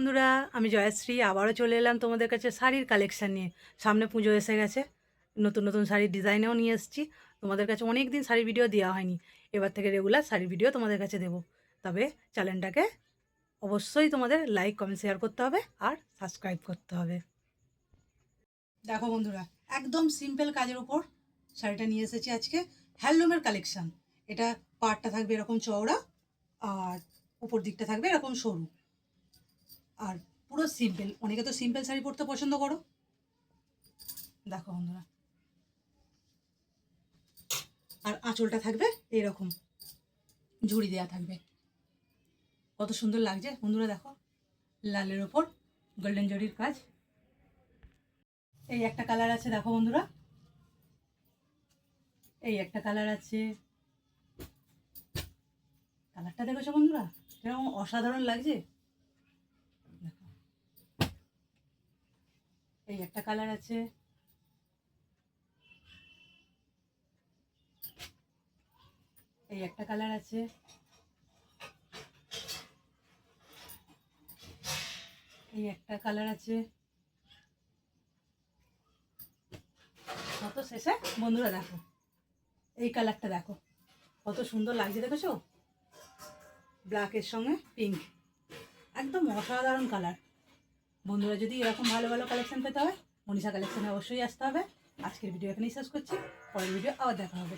বন্ধুরা, আমি জয়শ্রী, আবারও চলে এলাম তোমাদের কাছে শাড়ির কালেকশান নিয়ে। সামনে পুজো এসে গেছে, নতুন নতুন শাড়ির ডিজাইনেও নিয়ে এসেছি। তোমাদের কাছে অনেক দিন শাড়ির ভিডিও দেওয়া হয়নি, এবার থেকে রেগুলার শাড়ির ভিডিও তোমাদের কাছে দেবো। তবে চ্যানেলটাকে অবশ্যই তোমাদের লাইক কমেন্ট শেয়ার করতে হবে আর সাবস্ক্রাইব করতে হবে। দেখো বন্ধুরা, একদম সিম্পল কাজের ওপর শাড়িটা নিয়ে এসেছি আজকে হ্যান্ডলুমের কালেকশান এটা পাড়টা থাকবে এরকম চওড়া আর উপর দিকটা থাকবে এরকম সরু। আর পুরো সিম্পল অনেকে তো সিম্পল শাড়ি পরতে পছন্দ করো। দেখো বন্ধুরা। আর আঁচলটা থাকবে এইরকম ঝুড়ি দেওয়া থাকবে। কত সুন্দর লাগছে। বন্ধুরা দেখো, লালের ওপর গোল্ডেন জরির কাজ। এই একটা কালার আছে, দেখো বন্ধুরা। এই একটা কালার আছে। কালারটা দেখেছ বন্ধুরা? এরকম অসাধারণ লাগছে। এই একটা কালার আছে। এই একটা কালার আছে। এই একটা কালার আছে। কত শেষে বন্ধুরা দেখো। এই কালারটা দেখো। কত সুন্দর লাগছে, দেখেছ? ব্ল্যাকের সঙ্গে পিঙ্ক। একদম অসাধারণ কালার। বন্ধুরা, যদি এরকম ভালো ভালো কালেকশন পেতে হয়, মনীষা কালেকশনে অবশ্যই আসতে হবে। আজকের ভিডিও এখানেই শেষ করছি। পরের ভিডিও আবার দেখা হবে।